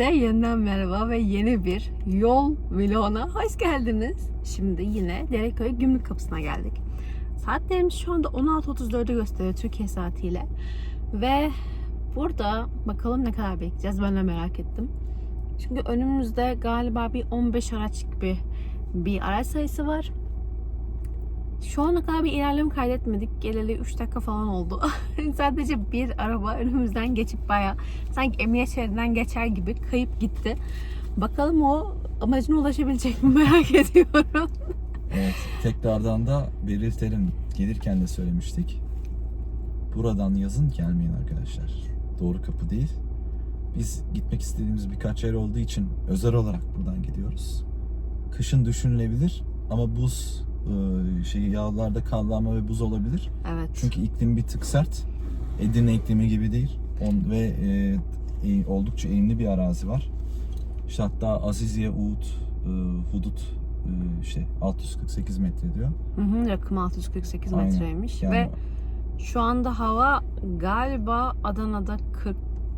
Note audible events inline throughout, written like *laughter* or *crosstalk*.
Herkese yeniden merhaba ve yeni bir yol vloguna hoş geldiniz. Şimdi yine Dereköy Gümrük Kapısı'na geldik. Saatlerimiz şu anda 16.34'ü gösteriyor Türkiye saatiyle. Ve burada bakalım ne kadar bekleyeceğiz ben de merak ettim. Çünkü önümüzde galiba bir 15 araç gibi bir araç sayısı var. Şu ana kadar bir ilerleme kaydetmedik. Geleli 3 dakika falan oldu. *laughs* Sadece bir araba önümüzden geçip baya sanki emniyet şeridinden geçer gibi kayıp gitti. Bakalım o amacına ulaşabilecek mi *laughs* merak ediyorum. Evet, tekrardan da belirtelim. Gelirken de söylemiştik. Buradan yazın gelmeyin arkadaşlar. Doğru kapı değil. Biz gitmek istediğimiz birkaç yer olduğu için özel olarak buradan gidiyoruz. Kışın düşünülebilir ama buz şey yağlarda kallanma ve buz olabilir. Evet. Çünkü iklim bir tık sert. Edirne iklimi gibi değil. On, ve e, e, oldukça eğimli bir arazi var. İşte hatta Aziziye, Uğut, e, Hudut e, işte 648 metre diyor. Hı hı, rakım 648 Aynen. metreymiş Yani ve şu anda hava galiba Adana'da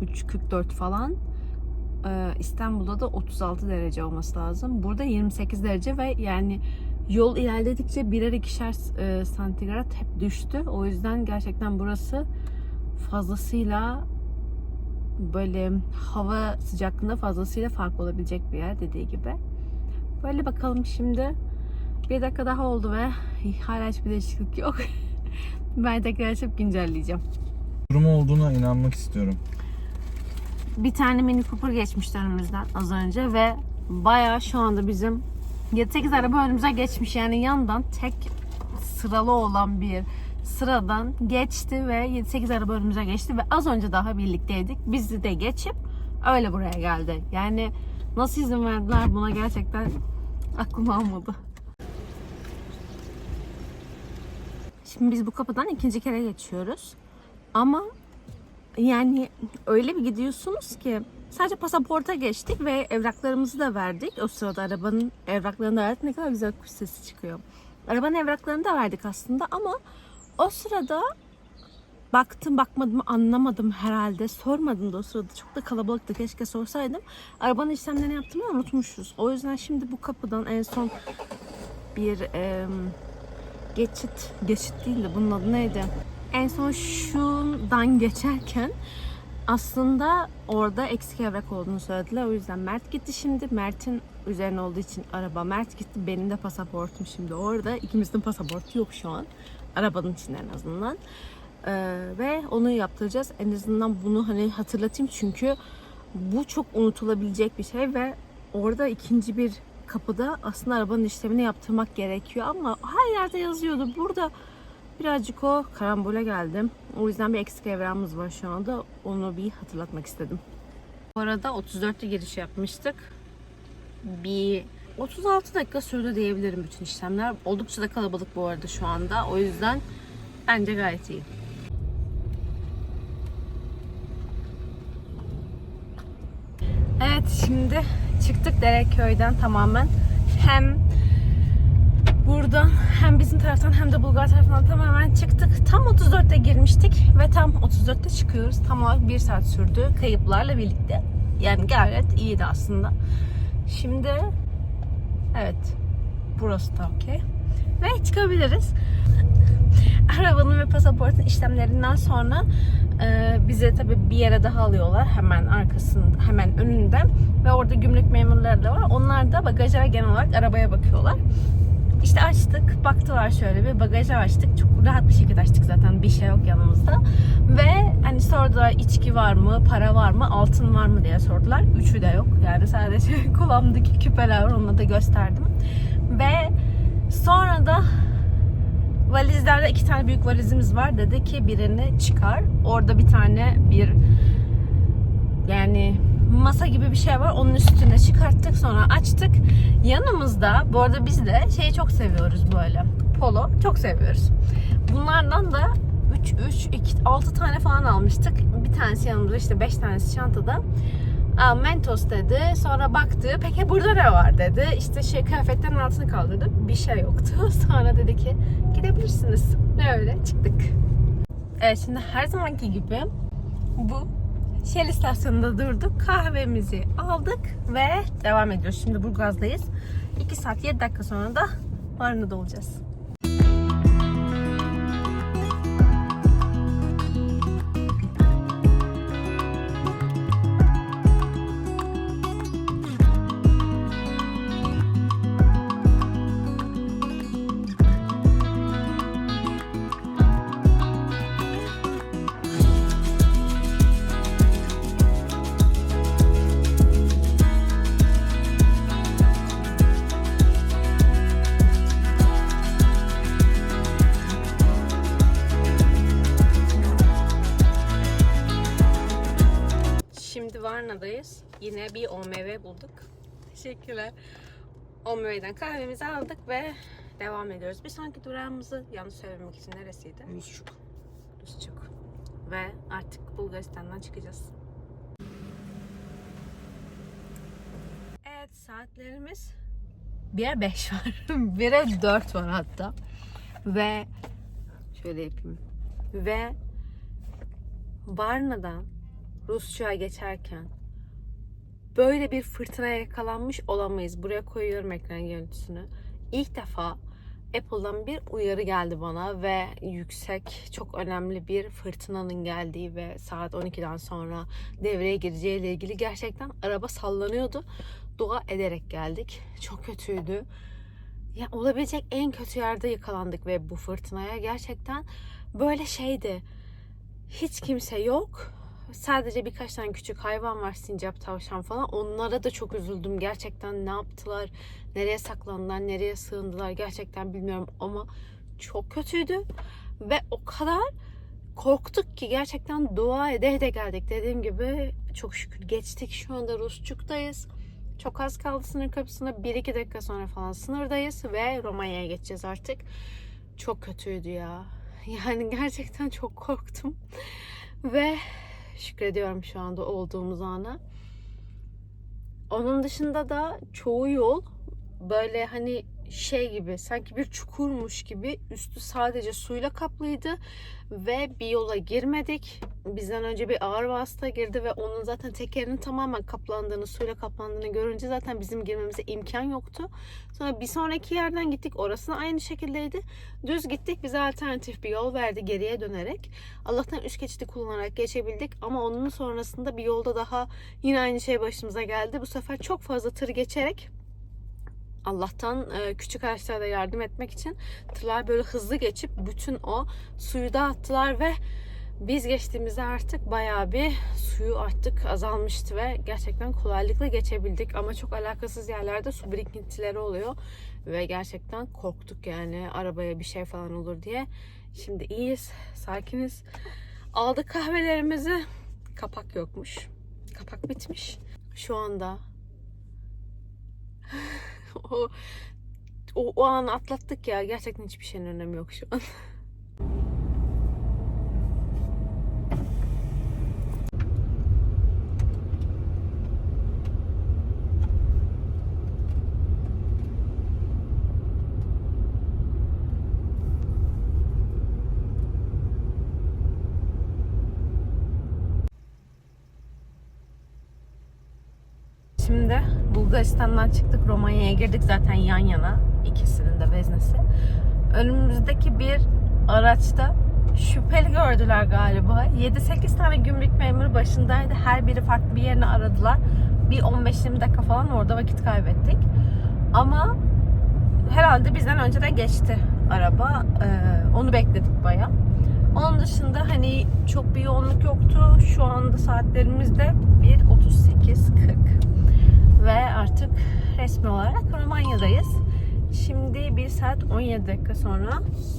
43-44 falan. Ee, İstanbul'da da 36 derece olması lazım. Burada 28 derece ve yani yol ilerledikçe birer ikişer e, santigrat hep düştü. O yüzden gerçekten burası fazlasıyla böyle hava sıcaklığında fazlasıyla fark olabilecek bir yer dediği gibi. Böyle bakalım şimdi. Bir dakika daha oldu ve hala hiçbir değişiklik yok. *laughs* ben tekrar açıp güncelleyeceğim. durumu olduğuna inanmak istiyorum. Bir tane Mini Cooper geçmişti önümüzden az önce ve bayağı şu anda bizim 7-8 araba önümüze geçmiş. Yani yandan tek sıralı olan bir sıradan geçti ve 7-8 araba önümüze geçti ve az önce daha birlikteydik. Bizi de geçip öyle buraya geldi. Yani nasıl izin verdiler buna gerçekten aklım almadı. Şimdi biz bu kapıdan ikinci kere geçiyoruz. Ama yani öyle bir gidiyorsunuz ki sadece pasaporta geçtik ve evraklarımızı da verdik. O sırada arabanın evraklarını da verdik. Ne kadar güzel kuş sesi çıkıyor. Arabanın evraklarını da verdik aslında ama o sırada baktım bakmadım anlamadım herhalde. Sormadım da o sırada çok da kalabalıktı. Keşke sorsaydım. Arabanın işlemlerini yaptığımı unutmuşuz. O yüzden şimdi bu kapıdan en son bir em, geçit, geçit değil de bunun adı neydi? En son şundan geçerken aslında orada eksik evrak olduğunu söylediler. O yüzden Mert gitti şimdi. Mert'in üzerine olduğu için araba Mert gitti. Benim de pasaportum şimdi orada. İkimizin pasaportu yok şu an. Arabanın içinde en azından. Ee, ve onu yaptıracağız. En azından bunu hani hatırlatayım çünkü bu çok unutulabilecek bir şey ve orada ikinci bir kapıda aslında arabanın işlemini yaptırmak gerekiyor ama her yerde yazıyordu. Burada birazcık o karambole geldim. O yüzden bir eksik evrağımız var şu anda. Onu bir hatırlatmak istedim. Bu arada 34'te giriş yapmıştık. Bir 36 dakika sürdü diyebilirim bütün işlemler. Oldukça da kalabalık bu arada şu anda. O yüzden bence gayet iyi. Evet şimdi çıktık Dereköy'den tamamen. Hem buradan hem bizim taraftan hem de Bulgar tarafından tamamen çıktık. Tam 34'te girmiştik ve tam 34'te çıkıyoruz. Tam olarak 1 saat sürdü kayıplarla birlikte. Yani gayet iyiydi aslında. Şimdi evet burası da okey. Ve çıkabiliriz. Arabanın ve pasaportun işlemlerinden sonra e, bize tabii bir yere daha alıyorlar hemen arkasında hemen önünde ve orada gümrük memurları da var. Onlar da bagaja genel olarak arabaya bakıyorlar. İşte açtık, baktılar şöyle bir bagajı açtık. Çok rahat bir şekilde açtık zaten bir şey yok yanımızda. Ve hani sordular içki var mı, para var mı, altın var mı diye sordular. Üçü de yok. Yani sadece *laughs* kulağımdaki küpeler var onunla da gösterdim. Ve sonra da valizlerde iki tane büyük valizimiz var. Dedi ki birini çıkar. Orada bir tane bir yani masa gibi bir şey var. Onun üstüne çıkarttık sonra. Yanımızda bu arada biz de şeyi çok seviyoruz böyle. Polo çok seviyoruz. Bunlardan da 3 3 2 6 tane falan almıştık. Bir tanesi yanımızda işte 5 tanesi çantada. Aa, Mentos dedi. Sonra baktı. Peki burada ne var dedi. İşte şey kıyafetlerin altını kaldırdı. Bir şey yoktu. *laughs* Sonra dedi ki gidebilirsiniz. Ne öyle çıktık. Evet şimdi her zamanki gibi bu Shell istasyonunda durduk. Kahvemizi aldık ve devam ediyoruz. Şimdi Burgaz'dayız. 2 saat 7 dakika sonra da Varna'da olacağız. Bir OMV bulduk. Teşekkürler. OMV'den kahvemizi aldık ve devam ediyoruz. Bir sonraki durağımızı yanlış söylemek için neresiydi? Rusçuk. Rusçuk. Ve artık Bulgaristan'dan çıkacağız. Evet saatlerimiz 1'e 5 var. *laughs* 1'e 4 var hatta. Ve şöyle yapayım. Ve Varna'dan Rusça'ya geçerken böyle bir fırtınaya yakalanmış olamayız. Buraya koyuyorum ekran görüntüsünü. İlk defa Apple'dan bir uyarı geldi bana ve yüksek, çok önemli bir fırtınanın geldiği ve saat 12'den sonra devreye gireceği ile ilgili gerçekten araba sallanıyordu. Dua ederek geldik. Çok kötüydü. Ya olabilecek en kötü yerde yakalandık ve bu fırtınaya gerçekten böyle şeydi. Hiç kimse yok. Sadece birkaç tane küçük hayvan var sincap, tavşan falan. Onlara da çok üzüldüm. Gerçekten ne yaptılar, nereye saklandılar, nereye sığındılar gerçekten bilmiyorum ama çok kötüydü. Ve o kadar korktuk ki gerçekten dua ede ede geldik. Dediğim gibi çok şükür geçtik. Şu anda Rusçuk'tayız. Çok az kaldı sınır kapısına. 1-2 dakika sonra falan sınırdayız ve Romanya'ya geçeceğiz artık. Çok kötüydü ya. *laughs* Yani gerçekten çok korktum. Ve şükrediyorum şu anda olduğumuz ana. Onun dışında da çoğu yol böyle hani şey gibi sanki bir çukurmuş gibi üstü sadece suyla kaplıydı ve bir yola girmedik. Bizden önce bir ağır vasıta girdi ve onun zaten tekerinin tamamen kaplandığını, suyla kaplandığını görünce zaten bizim girmemize imkan yoktu. Sonra bir sonraki yerden gittik. Orası da aynı şekildeydi. Düz gittik. Bize alternatif bir yol verdi geriye dönerek. Allah'tan üst geçidi kullanarak geçebildik ama onun sonrasında bir yolda daha yine aynı şey başımıza geldi. Bu sefer çok fazla tır geçerek Allah'tan e, küçük araçlara yardım etmek için tırlar böyle hızlı geçip bütün o suyu dağıttılar ve biz geçtiğimizde artık bayağı bir suyu artık azalmıştı ve gerçekten kolaylıkla geçebildik ama çok alakasız yerlerde su birikintileri oluyor ve gerçekten korktuk yani arabaya bir şey falan olur diye. Şimdi iyiyiz, sakiniz. Aldık kahvelerimizi. Kapak yokmuş. Kapak bitmiş. Şu anda *laughs* o, o, o anı atlattık ya. Gerçekten hiçbir şeyin önemi yok şu an. *laughs* Şimdi Bulgaristan'dan çıktık Romanya'ya girdik zaten yan yana ikisinin de veznesi. Önümüzdeki bir araçta şüpheli gördüler galiba. 7-8 tane gümrük memuru başındaydı. Her biri farklı bir yerini aradılar. Bir 15-20 dakika falan orada vakit kaybettik. Ama herhalde bizden önce de geçti araba. Ee, onu bekledik baya. Onun dışında hani çok bir yoğunluk yoktu. Şu anda saatlerimiz de 1.38.40 ve artık resmi olarak Romanya'dayız. Şimdi 1 saat 17 dakika sonra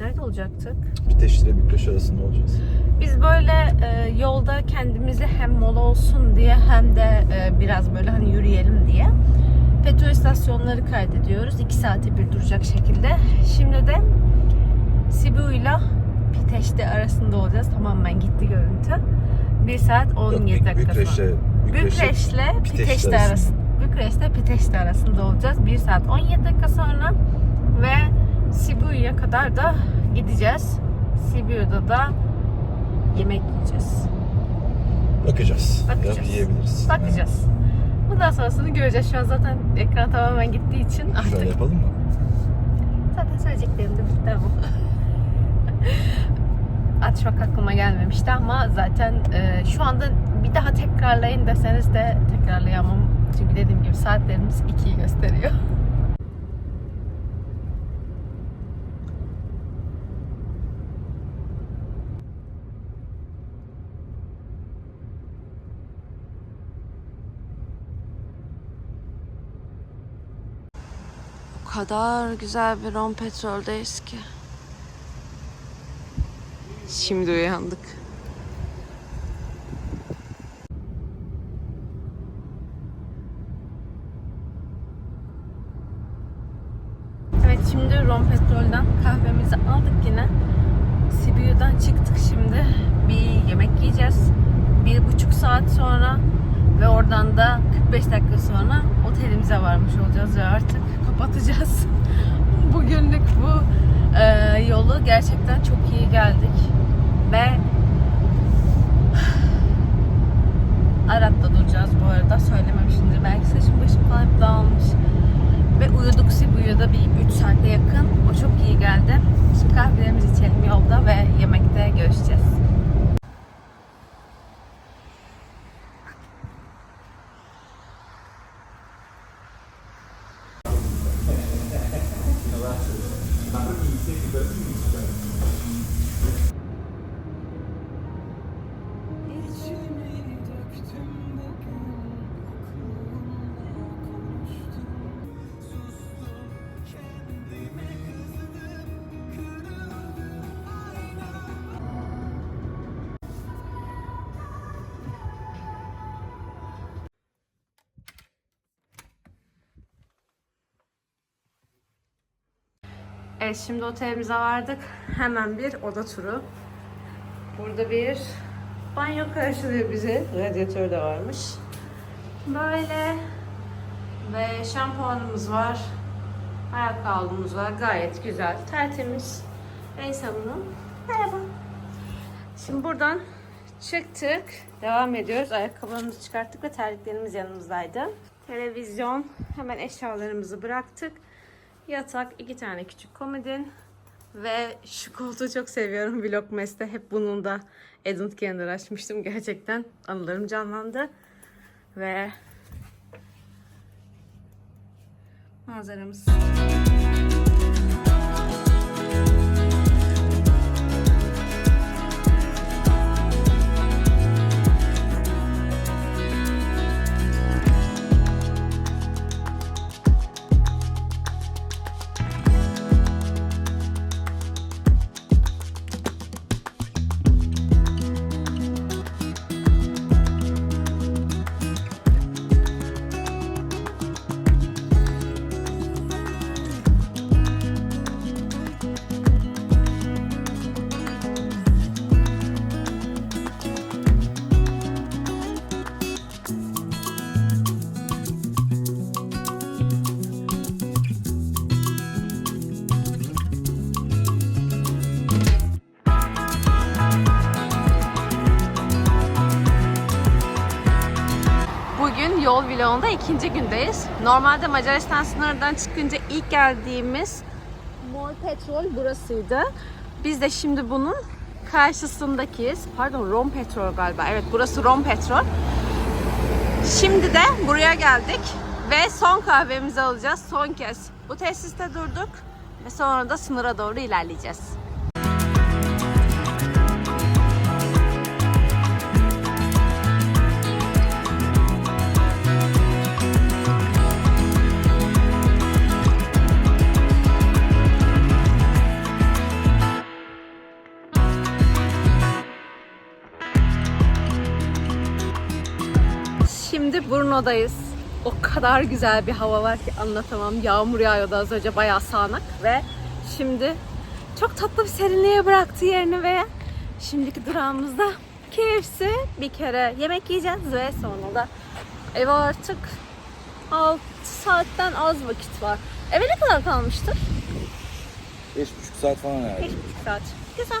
nerede olacaktık? Biteş ile Bükreş arasında olacağız. Biz böyle e, yolda kendimizi hem mola olsun diye hem de e, biraz böyle hani yürüyelim diye petrol istasyonları kaydediyoruz. 2 saate bir duracak şekilde. Şimdi de Sibiu ile Piteş'te arasında olacağız. Tamamen gitti görüntü. 1 saat 17 dakika sonra. Bükreş'le Piteş'te arasında. Bükreş'te Piteş'te arasında olacağız. 1 saat 17 dakika sonra ve Sibiu'ya kadar da gideceğiz. Sibiu'da da yemek yiyeceğiz. Bakacağız. Bakacağız. Ya yiyebiliriz. Bakacağız. Bundan sonrasını göreceğiz. Şu an zaten ekran tamamen gittiği için Evet. artık Şöyle yapalım mı? zaten söyleyeceklerim de bitti ama. *laughs* Açmak aklıma gelmemişti ama zaten e, şu anda bir daha tekrarlayın deseniz de tekrarlayamam. Çünkü dediğim gibi saatlerimiz 2'yi gösteriyor. O kadar güzel bir ron petroldeyiz ki. Şimdi uyandık. Evet şimdi ron petrolden kahvemizi aldık yine. Sibir'den çıktık şimdi. Bir yemek yiyeceğiz. Bir buçuk saat sonra ve oradan da 45 dakika sonra otelimize varmış olacağız ve artık *laughs* kapatacağız. *laughs* Bugünlük bu e, yolu gerçekten çok iyi geldik. Ve *sighs* Arat'ta duracağız bu arada. Söylememişimdir. Belki saçım başım falan hep dağılmış. Ve uyuduk Sibuya'da bir 3 saate yakın. O çok iyi geldi. Şimdi kahvelerimizi içelim yolda ve yemekte görüşeceğiz. Polacy na pewnym istnieniu bez nic Evet şimdi otelimize vardık. Hemen bir oda turu. Burada bir banyo karşılıyor bizi. Radyatör de varmış. Böyle ve şampuanımız var. Ayak var. Gayet güzel. Tertemiz. El sabunu. Merhaba. Şimdi buradan çıktık. Devam ediyoruz. Ayakkabılarımızı çıkarttık ve terliklerimiz yanımızdaydı. Televizyon. Hemen eşyalarımızı bıraktık. Yatak, iki tane küçük komodin ve şu koltuğu çok seviyorum. Vlogmas'te hep bunun da Edmund Kenner açmıştım. Gerçekten anılarım canlandı. Ve manzaramız. Vlogunda ikinci gündeyiz. Normalde Macaristan sınırından çıkınca ilk geldiğimiz Mol Petrol burasıydı. Biz de şimdi bunun karşısındakiyiz. Pardon Rom Petrol galiba. Evet burası Rom Petrol. Şimdi de buraya geldik ve son kahvemizi alacağız. Son kez bu tesiste durduk ve sonra da sınıra doğru ilerleyeceğiz. Şimdi Brno'dayız. O kadar güzel bir hava var ki anlatamam. Yağmur yağıyordu az önce bayağı sağanak ve şimdi çok tatlı bir serinliğe bıraktı yerini ve şimdiki durağımızda KFC bir kere yemek yiyeceğiz ve sonra da eve artık 6 saatten az vakit var. Eve ne kadar kalmıştır? 5,5 saat falan herhalde. 5,5 saat. Güzel.